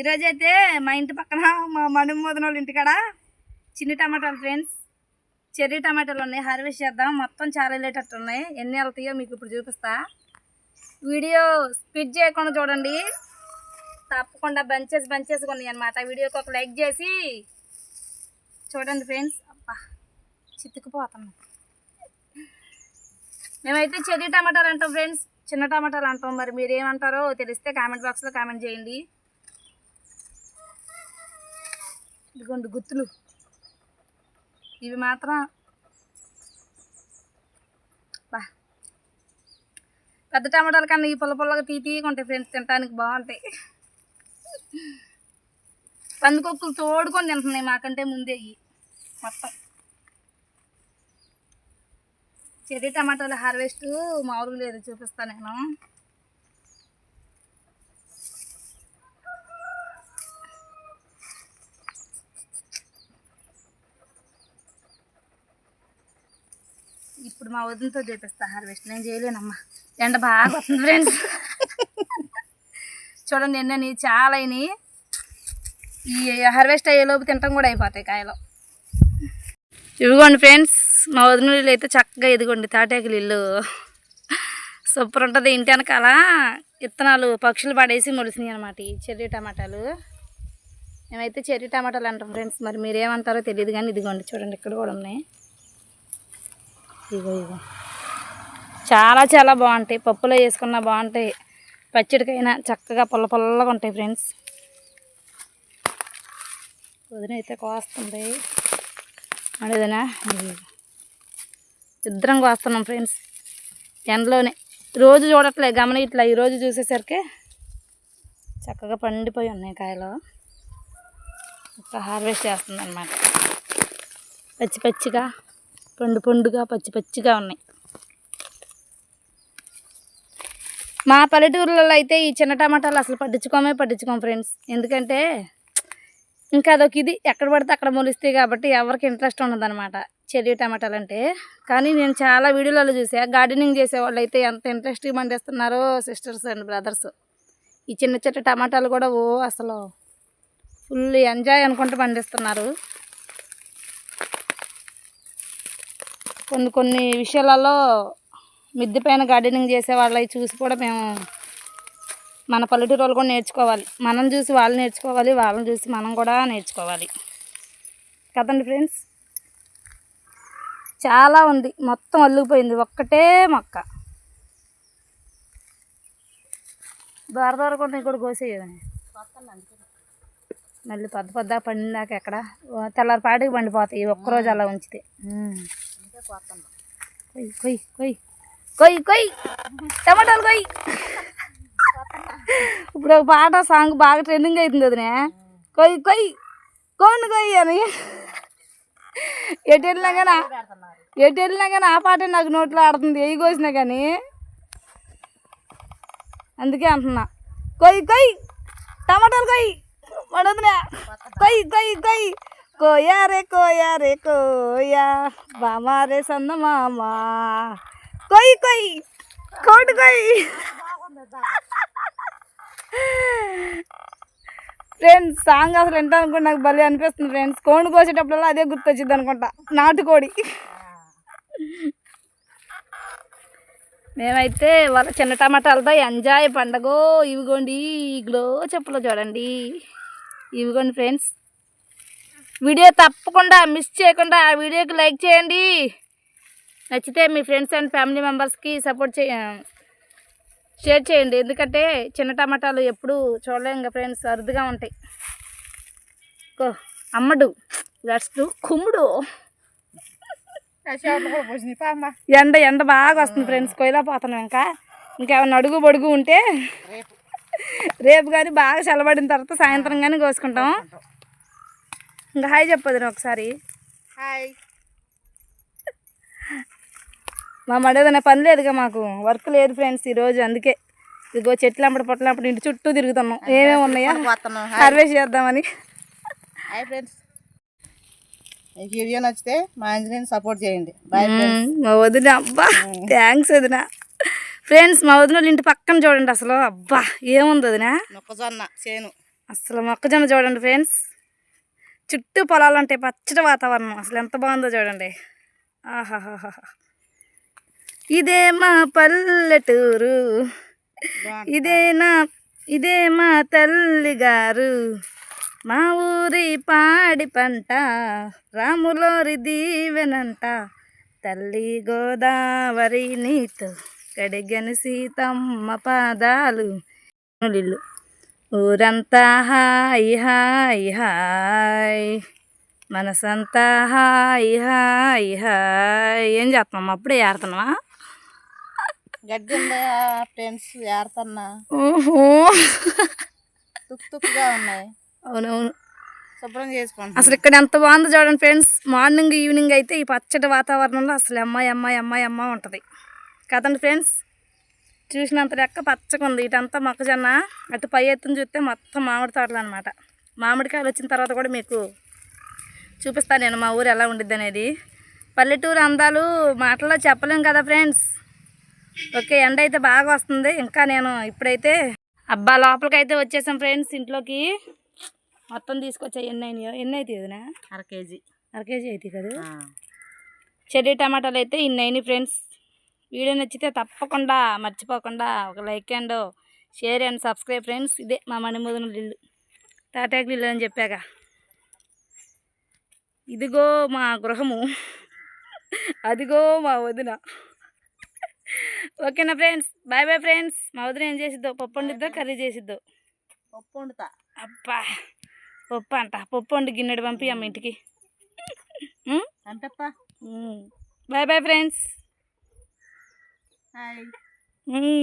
ఈరోజు అయితే మా ఇంటి పక్కన మా మనుమ వాళ్ళ ఇంటికాడ చిన్ని టమాటాలు ఫ్రెండ్స్. చెర్రీ టమాటాలు ఉన్నాయి. హార్వెస్ట్ చేద్దాం. మొత్తం చాలా వెళ్ళేటట్టు ఉన్నాయి. ఎన్ని వెళ్తాయో మీకు ఇప్పుడు చూపిస్తా. వీడియో స్పిడ్ చేయకుండా చూడండి. తప్పకుండా బంచెస్ బంచెస్ ఉన్నాయి అనమాట వీడియోకి ఒక లైక్ చేసి చూడండి ఫ్రెండ్స్. అబ్బా చితుకుపోతున్నాం. మేమైతే చెర్రీ టమాటాలు అంటాం ఫ్రెండ్స్. చిన్న టమాటాలు అంటాం. మరి మీరు ఏమంటారో తెలిస్తే కామెంట్ బాక్స్లో కామెంట్ చేయండి. ఇదిగోండి గుత్తులు. ఇవి మాత్రం బా. పెద్ద టమాటాల కన్నా ఈ పుల్ల పుల్లగా తీ ఉంటాయి ఫ్రెండ్స్ తినడానికి బాగుంటాయి. పందికొక్కులు తోడుకొని తింటున్నాయి మాకంటే ముందే ఇవి మొత్తం. చెర్రీ టమాటాల హార్వెస్ట్ మామూలుగా లేదు చూపిస్తాను నేను. ఇప్పుడు మా వదినతో చూపిస్తా హార్వెస్ట్. నేను చేయలేనమ్మా. ఎండ బాగా వస్తుంది ఫ్రెండ్స్. చూడండి ఎండని చాలా అయినాయి. ఈ హార్వెస్ట్ అయ్యేలోపు తినటం కూడా అయిపోతాయి కాయలు. ఇవ్వండి ఫ్రెండ్స్ మా వదినలు అయితే చక్కగా ఇదిగోండి తాటాకులు ఇల్లు. సూపర్ ఉంటుంది ఇంటి వెనకాల విత్తనాలు పక్షులు పడేసి మొలిసినాయి అనమాట ఈ చెర్రీ టమాటాలు. మేమైతే చెర్రీ టమాటాలు అంటాం ఫ్రెండ్స్ మరి మీరేమంటారో తెలియదు కానీ ఇదిగోండి చూడండి ఇక్కడ కూడా ఉన్నాయి. ఇగో ఇగో. చాలా చాలా బాగుంటాయి. పప్పులో వేసుకున్నా బాగుంటాయి. పచ్చడికైనా చక్కగా పుల్ల పుల్లగా ఉంటాయి ఫ్రెండ్స్. వదిన అయితే కోస్తుంది. అడిదనా ఇద్దరం కోస్తున్నాం ఫ్రెండ్స్. ఎండలోనే. రోజు చూడట్లే గమని ఇట్లా ఈరోజు చూసేసరికి చక్కగా పండిపోయి ఉన్నాయి కాయలు. ఇంకా హార్వెస్ట్ చేస్తుంది అనమాట పచ్చి పచ్చిగా. పండు పండుగా పచ్చి పచ్చిగా ఉన్నాయి. మా పల్లెటూరులలో అయితే ఈ చిన్న టమాటాలు అసలు పట్టించుకోమే పట్టించుకోం ఫ్రెండ్స్. ఎందుకంటే ఇంకా అదొక ఇది ఎక్కడ పడితే అక్కడ మొలిస్తాయి కాబట్టి ఎవరికి ఇంట్రెస్ట్ ఉండదన్నమాట చెర్రీ టమాటాలు అంటే. కానీ నేను చాలా వీడియోలలో చూసా గార్డెనింగ్ చేసే వాళ్ళు అయితే ఎంత ఇంట్రెస్ట్గా పండిస్తున్నారో సిస్టర్స్ అండ్ బ్రదర్స్. ఈ చిన్న చిన్న టమాటాలు కూడా ఓ అసలు ఫుల్ ఎంజాయ్ అనుకుంటూ పండిస్తున్నారు. కొన్ని కొన్ని విషయాలలో మిద్దె పైన గార్డెనింగ్ చేసే వాళ్ళవి చూసి కూడా మేము మన పల్లెటూరు వాళ్ళు కూడా నేర్చుకోవాలి. మనం చూసి వాళ్ళు నేర్చుకోవాలి వాళ్ళని చూసి మనం కూడా నేర్చుకోవాలి. కదండి ఫ్రెండ్స్? చాలా ఉంది. మొత్తం అల్లుకుపోయింది. ఒక్కటే మొక్క. దూర దూరకుండా కూడా కోసేయదని మళ్ళీ పెద్ద పెద్ద పండిందాక ఎక్కడ? తెల్లారిపాటికి పండిపోతాయి. ఒక్కరోజు అలా ఉంచితే. ఉమ్. కొయ్యి టమాటాలు కొయ్యి ఇప్పుడు ఒక పాట సాంగ్ బాగా ట్రెండింగ్ అవుతుంది వదినే. కొయ్యి కొయ్యి కోండి కొయ్యి అని. ఎటు వెళ్ళినా కానీ ఎటు వెళ్ళినా కానీ ఆ పాట నాకు నోట్లో ఆడుతుంది ఏ కోసినా కానీ. అందుకే అంటున్నా. కొయ్యి కొయ్యి టమాటాలు కొయ్యి పడదునే కొయ్యి కొయ్యి కొయ్యి కోయా రే కోయా రే కోయా. బామా రే సన్న మామా. కొయ్యి కొయ్యి కోటి కొయ్యి ఫ్రెండ్స్ సాంగ్ అసలు వింటానుకుంటే నాకు భలే అనిపిస్తుంది ఫ్రెండ్స్ కోడి కోసేటప్పుడల్లా అదే గుర్తొచ్చింది అనుకుంటా. నాటుకోడి మేమైతే వాళ్ళ చిన్న టమాటాలతో ఎంజాయ్ పండగో ఇవిగోండి ఇగ్లో చెప్పులో చూడండి. ఇవిగోండి ఫ్రెండ్స్ వీడియో తప్పకుండా మిస్ చేయకుండా ఆ వీడియోకి లైక్ చేయండి. నచ్చితే మీ ఫ్రెండ్స్ అండ్ ఫ్యామిలీ మెంబర్స్కి సపోర్ట్ చే షేర్ చేయండి. ఎందుకంటే చిన్న టమాటాలు ఎప్పుడూ చూడలేం ఇంకా ఫ్రెండ్స్ అరుదుగా ఉంటాయి. కో అమ్మడు దట్స్ కుమ్ముడు. ఎండ ఎండ బాగా వస్తుంది ఫ్రెండ్స్ కొయ్యలా పోతున్నాం ఇంకా. ఇంకేమన్నా అడుగు పొడుగు ఉంటే రేపు కానీ బాగా చల్లబడిన తర్వాత సాయంత్రం కానీ కోసుకుంటాం. ఇంకా హాయ్ చెప్పదు ఒకసారి? హాయ్. మా మడేదన్న పని లేదుగా మాకు. వర్క్ లేదు ఫ్రెండ్స్ ఈరోజు అందుకే ఇదిగో చెట్లు అమ్మడి పొట్ల అప్పుడు ఇంటి చుట్టూ తిరుగుతున్నాం. ఏమేమి ఉన్నాయా? హార్వెస్ట్ చేద్దామని. Hi friends. ఈ వీడియో నచ్చితే మా ఆంజనేయుని సపోర్ట్ చేయండి. మా వదిన అబ్బా థ్యాంక్స్ వదిన. ఫ్రెండ్స్ మా వదిన వాళ్ళ ఇంటి పక్కన చూడండి అసలు. అబ్బా ఏముంది వదిన? మొక్కజొన్న చేను. అసలు మొక్కజొన్న చూడండి ఫ్రెండ్స్. చుట్టూ పొలాలు ఉంటాయి పచ్చటి వాతావరణం. అసలు ఎంత బాగుందో చూడండి. ఆహాహాహా ఇదే మా పల్లెటూరు. ఇదే నా ఇదే మా తల్లి గారు మా ఊరి పాడి పంట రాములోరి దీవెనంట. తల్లి గోదావరి నీతో కడిగని సీతమ్మ పాదాలు. ఇల్లు ఊరంతా హాయ్ హాయ్ హాయ్. మనసంతా హాయ్ హాయ్ హాయ్. ఏం చేస్తున్నాం అప్పుడే ఏడుతున్నావా? గడ్డి ఫ్రెండ్స్ ఏడుతున్నా. ఓహో. తుక్కు తుక్కుగా ఉన్నాయి. అవునవును. శుభ్రం చేసుకుంటున్నా. అసలు ఇక్కడ ఎంత బాగుందో చూడండి ఫ్రెండ్స్. మార్నింగ్ ఈవినింగ్ అయితే ఈ పచ్చటి వాతావరణంలో అసలు అమ్మాయి అమ్మాయి అమ్మాయి అమ్మ ఉంటుంది. కదండి ఫ్రెండ్స్? చూసినంత లెక్క పచ్చగా ఉంది. ఇటంతా మొక్కజొన్న. అటు పై ఎత్తున చూస్తే మొత్తం మామిడి తోటలు అనమాట మామిడికాయలు వచ్చిన తర్వాత కూడా మీకు చూపిస్తాను నేను మా ఊరు ఎలా ఉండిద్ది అనేది. పల్లెటూరు అందాలు మాటల్లో చెప్పలేం కదా ఫ్రెండ్స్. ఓకే ఎండ అయితే బాగా వస్తుంది. ఇంకా నేను ఇప్పుడైతే అబ్బా లోపలికైతే వచ్చేసాం ఫ్రెండ్స్ ఇంట్లోకి. మొత్తం తీసుకొచ్చా ఎన్ని అయినాయో? ఎన్ని అయితే ఇదినా అర కేజీ. అర కేజీ అయితే కదా. చెర్రీ టమాటాలు అయితే ఇన్ని అయినాయి ఫ్రెండ్స్. వీడియో నచ్చితే తప్పకుండా మర్చిపోకుండా ఒక like and share and subscribe friends. ఇదే మా మణిమూదన ఇల్లు. తాటాకి ఇల్లు అని చెప్పాక ఇదిగో మా గృహము. అదిగో మా వదిన. ఓకేనా ఫ్రెండ్స్? Bye bye friends. మా వదిన ఏం చేసిద్దో? పప్పు వండిద్దో? కర్రీ చేసిద్దో? పప్పు వండుతా. అబ్బా! పప్పు అంట. పప్పు వండి గిన్నెడు పంపి అమ్మ ఇంటికి. Bye bye friends. హాయ్ ఉం.